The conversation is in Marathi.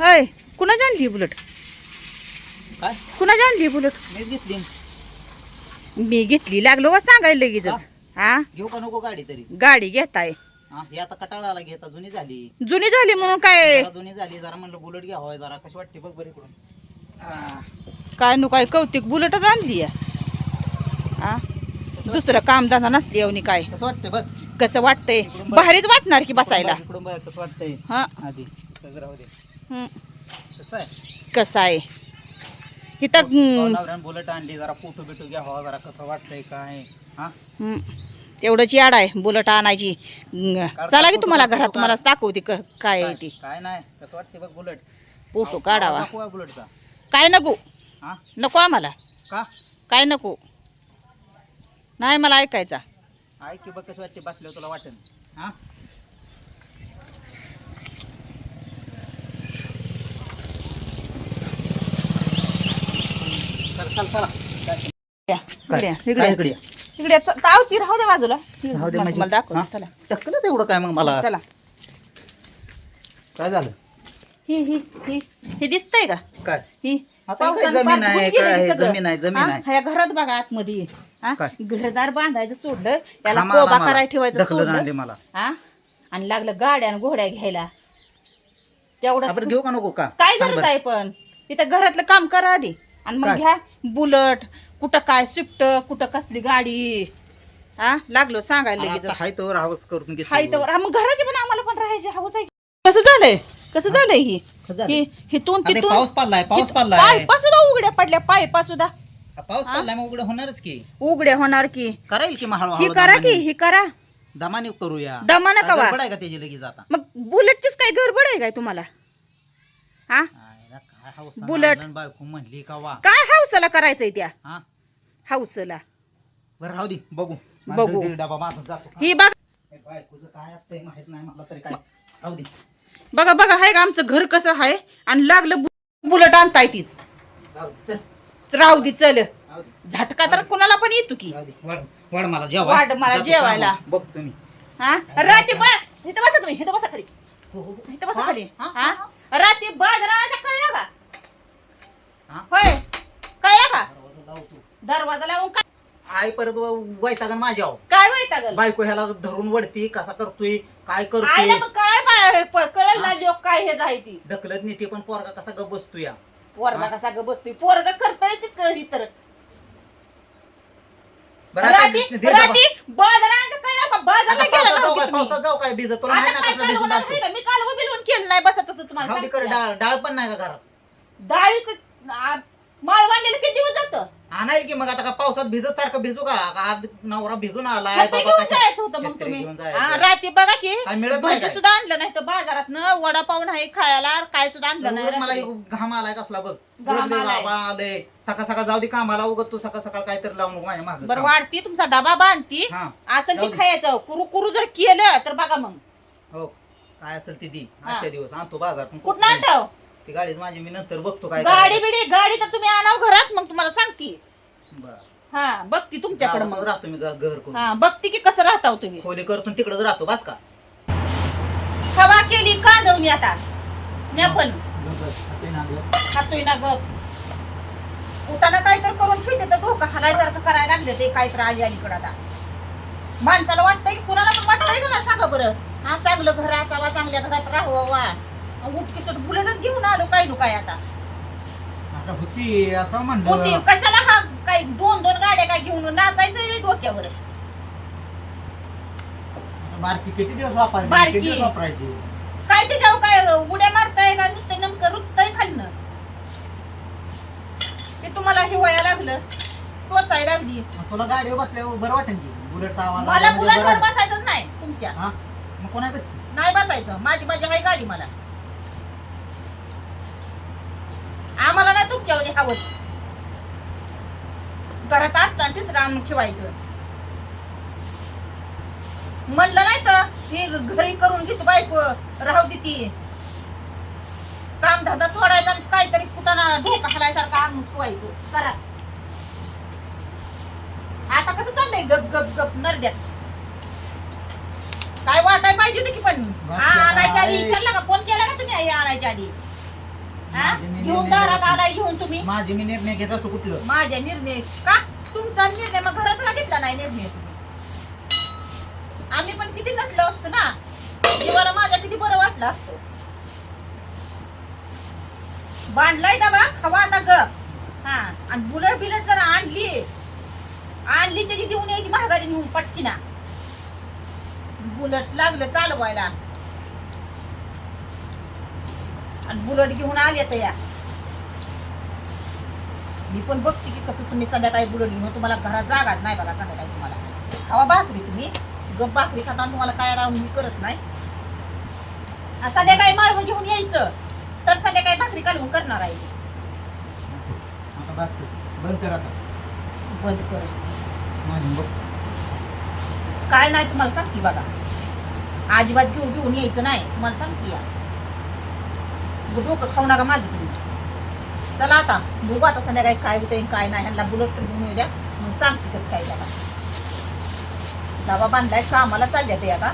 अय कुणाची आणली बुलेट? काय? कुणाची आणली बुलेट? मीच घेतली. मी घेतली. लागलो का सांगायला लगेचच? हा? घेऊ का नको गाडी तरी? गाडी घेताय. हा हे आता कटाळाला घेता जुनी झाली. जुनी झाली म्हणून काय? जरा जुनी झाली जरा म्हणलं बुलेट घ्यावं जरा कशी वाटते बघ बरं इकडून. हा. काय नु काय कौतिक बुलेटच आणली हा? दुसरं कामधंदा नसली अवनी काय? कसं वाटतंय बघ? कसं वाटतंय? भारीच वाटणार की बसायला. इकडून बघ कसं वाटतंय. हा? आधी सगळं राहू दे. कसं आहे? कसं आहे? इथं नवऱ्यानं बुलेट आणली जरा फोटो बिटो घ्यावा जरा कसं वाटतंय काय? हा? हं. तेवढंच याड आहे बुलेट आणायची. हं. चला की तुम्हाला घरात तुम्हाला दाखवते क- काय आहे ती. काय नाही कसं वाटतंय बघ बुलेट. फोटो काढावा. दाखवा बुलेटचा. काय नको? हा? नको आम्हाला. का? काय नको? नाही मला ऐकायचा. ऐक की बघ कसं वाटते बसल्यावर तुला वाटेल. हा? या, इकडे या, इकडे काय या. इकडे या? इकडे च- ताव ती राहू दे बाजूला राहू दे मला माझी. मला दाखव हा? चला तेवढं काय मग मला चला काय झालं ही ही ही हे दिसतंय का काय ही आता काय पावसानं जमीन आहे, काय सगळं. जमीन आहे, जमीन हा? आहे. ह्या घरात बघा आतमध्ये हा? काय? घरदार बांधायचं सोडलं त्याला आला कोबा मला. करायला ठेवायचं ढकलून आणले सोडलं मला हा आणि लागलं गाड्या आणि घोड्या घ्यायला तेवढं आपण घेऊ का नको का काय सांग गरज बरं. आहे पण तिथं घरातलं काम करा आधी आणि मग काय? घ्या बुलट कुठं काय स्विफ्ट कुठं कसली गाडी. हा लागलो सांगायला लगेच हाय हवस करून घेतो तर हा, मग घराची पण आम्हाला पण राहायची हवस आहे. कसं झालंय? कसं झालंय ही? कसं झालंय? ही हिथून तिथून पाऊस पडलाय पाऊस पडलाय. पायपा सुद्धा उघड्या पडल्या पायपा सुद्धा. पाऊस पडलाय मग उघडं होणारच की. उघड्या होणार की. करायला की मग ही करा की ही करा. दमाने करूया. दमानं काय कवा? गडबड आहे का त्याची लगेच आता? मग बुलेटचीच काय गडबड आहे काय तुम्हाला? हा. बुलेट. आणलं बायको म्हणली का वा? काय हाऊसला करायचंय त्या? हा? हाऊसला. बरं राहू दे बघू. बघू. दीड डबा मागून जातो. ही बघा. काय बायकोचं काय असतंय माहीत नाही मला तरी काय. राहू दे. बघा बघा हाय का आमचं घर कसं आहे आणि लागलं बु- बुलेट आणताय तीच. राहू दे चल. राहू दे चल. राहू दे. झटका तर कुणाला पण येतो की. राहू दे. वाढ वाढ मला वाढ मला जेवायला. बघ तुम्ही. हा? रात्री बा. इथं बसा तुम्ही. इथं बसा खाली. हो, हो, हो. इथं बसा? खाली. हा? रात्री बाजाराचा कळला का हा? होय कळला का दरवाजा लावतो. दरवाजा लावून काय आई परत वैतागन माझ्या काय माहीत गं बायको ह्याला धरून वडती कसा करतोय काय आईला करतोय मग कळाय कळलं ना लोक काय हे आहे ती. ढकलत नेते पण पोरगा कसा गप बसतो या. पोरगा कसा ग बसतोय? पोरगा करताय तितकं ही तर? बरं आता आता गेला पावसात जाऊ काय नव्हते तुम्ही. पावसात जाऊ काय? भिजत तुला आता काय होणार? का? मी काल बिलवून केलं नाही बसा तसं तुम्हाला. डाळ डाळ पण नाही का घरात? डाळीच माळ बांधलेलं किती दिवस जातं? आणायला की मग आता का पावसात भिजत सारखं भिजू का? का आज नवरा भिजून आलाय छत्री बाबा घेऊन कशा- जायचं होतं मग छत्री तुम्ही? घेऊन हा, जायचं. रात्री बघा की काय मिळत नाही भाजी काय? सुद्धा आणलं नाही तर बाजारात न वडापाव नाही खायला काय सुद्धा आणलं नाही उगाच मला रात्री. एक घाम आलाय कसला बघ. घाम उगाच लय आलाय. सकाळ सकाळ जाऊ दे कामाला उगत तू सकाळ सकाळ काहीतरी लावू नको माझ्या मागं. बरं. वाढती तुमचा डबा बांधती. हा. असं जाऊ ते दे. खायचं. कुरू कुरू जर केलं तर बघा मग. हो. काय असेल ती दी. आजच्या दिवस. आणतो बाजार कुठं आणताव ती गाडीच माझी मी नंतर बघतो काय गाडी. बिडी गाडी तर तुम्ही आणाव घरात मग तुम्हाला सांगते. हा बघती तुमच्याकडे मग. राहतो मी घर करून हा बघती की कसं राहताव तुम्ही. खोली करतो तिकडच राहतो बस का? हवा केली कांदवणी आता? मी पण. ना. खातोय ना ग. उठाना काहीतरी करून ठेवते तर डोकं हालायसारखं करायला लागले ते काहीतरी आली अलीकडं आता. माणसाला वाटतंय की कुणाला पण वाटतंय का ना सांगा बरं. हा चांगलं घर असावा चांगल्या घरात राहावं वा. उठकीसट बुलेटच घेऊन आलो काय नो काय आता. आता होती असं होती म्हणलं कशाला हा काय दोन दोन गाड्या काय घेऊन नाचायचं रे डोक्यावर? आता बारकी किती दिवस वापरायची? बारकी. किती दिवस वापरायची? काय त्याच्यावर काय उड्या मारताय का? नुसतं नेमकं रुततंय खाल्लं ते तुम्हाला हिवाया लागलं टोचाय लागली. मग तुला गाडीवर बसल्यावर बरं वाटेल की? बुलेटचा आवाज मला आला म्हणजे बुलेटवर वाटेल. बसायचंच नाही तुमच्या. हा? मग कोणा बसते नाही बसायचं. माझी माझी आहे गाडी मला आम्हाला नाही तुमच्यावर हवंच. घरात असताना तिसरं आम ठेवायचं. म्हणलं नाही तर ही घरी करून घेतो बायको राहू दे ती. काम धंदा सोडायचा काहीतरी कुठं ढोका हलायसारखं आणून ठेवायचं करा आता कसं चाललंय गप गप गप नरड्यात काय वाटाय पाहिजे होती की पण? हा आणायच्या आधी. विचारला का? फोन केला का तुम्ही आणायच्या आधी? घेऊन निर्णय दारात घेत- आलाय घेऊन तुम्ही? माझे मी निर्णय घेत असतो कुठलं? माझ्या निर्णय का? तुमचा निर्णय मग घरातला घेतला नाही निर्णय तुम्ही? आम्ही पण किती नटलो असतो ना? जीवाला माझ्या किती बरं वाटलं असतं? बांधलाय डबा हवा आता ग. हा. आणि बुलट बिलट जर आणली आणली त्याची देऊन यायची महागारी नेऊन पटकीना. बुलट लागलं चालवायला. आणि बुलट घेऊन आले तर या. मी पण बघते की कसं तुम्ही संध्याकाळी बुलट घेऊन तुम्हाला घरात जागाच नाही बघा संध्याकाळी तुम्हाला. हवा भाकरी तुम्ही. गप भाकरी खाताना तुम्हाला काय राहून मी करत नाही. संध्याकाळी माळवं घेऊन यायचं. तर संध्याकाळी भाकरी काढून करणार आहे आता बस कर. बंद कर आता. बंद कर. काय नाही तुम्हाला सांगते बघा. अजिबात घेऊन घेऊन यायचं नाही. तुम्हाला सांगते या. डोकं खाऊ नका माझं तुम्ही चला आता बघू आता संध्याकाळी काय होतंय काय नाही. ह्यांना बुलट तर घेऊन येऊ द्या. मग सांगते कसं काय त्याला. डबा बांधलाय कामाला चालल्या ते आता.